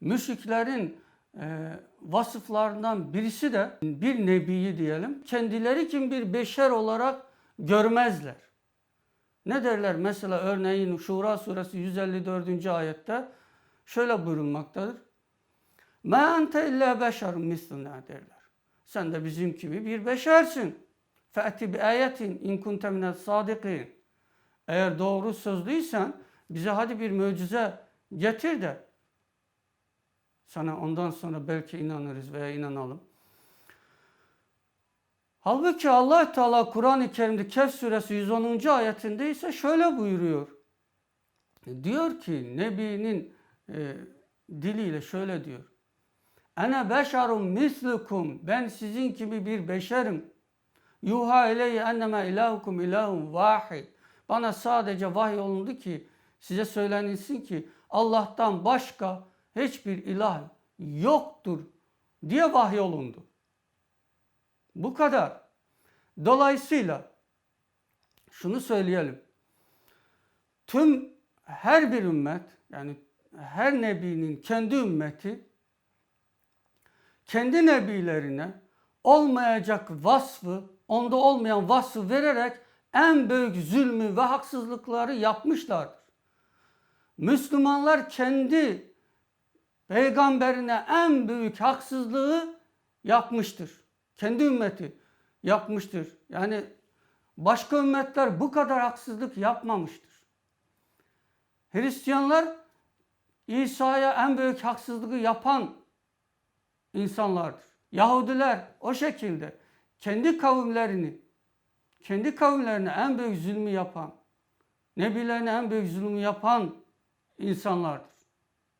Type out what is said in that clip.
Müşriklerin e, vasıflarından birisi de bir nebiyi diyelim kendileri kim bir beşer olarak görmezler. Ne derler mesela örneğin Şura suresi 154. ayette şöyle buyurulmaktadır. Ma ente illa beşerun misluna derler. Sen de bizim gibi bir beşersin. Fe'ti bi ayetin in kunte minel sadikin. Eğer doğru sözlüysen bize hadi bir mucize getir de sana ondan sonra belki inanırız veya inanalım. Halbuki allah Teala Kur'an-ı Kerim'de Kehf suresi 110. ayetinde ise şöyle buyuruyor. Diyor ki Nebi'nin e, diliyle şöyle diyor. Ene beşerum mislukum. Ben sizin gibi bir beşerim. Yuha ileyye enneme ilahukum ilahun vahid. Bana sadece vahiy olundu ki size söylenilsin ki Allah'tan başka hiçbir ilah yoktur diye vahiy olundu. Bu kadar. Dolayısıyla şunu söyleyelim. Tüm her bir ümmet yani her nebinin kendi ümmeti kendi nebilerine olmayacak vasfı, onda olmayan vasfı vererek en büyük zulmü ve haksızlıkları yapmışlardır. Müslümanlar kendi peygamberine en büyük haksızlığı yapmıştır. Kendi ümmeti yapmıştır. Yani başka ümmetler bu kadar haksızlık yapmamıştır. Hristiyanlar İsa'ya en büyük haksızlığı yapan insanlardır. Yahudiler o şekilde kendi kavimlerini kendi kavimlerine en büyük zulmü yapan, nebilerine en büyük zulmü yapan insanlardır.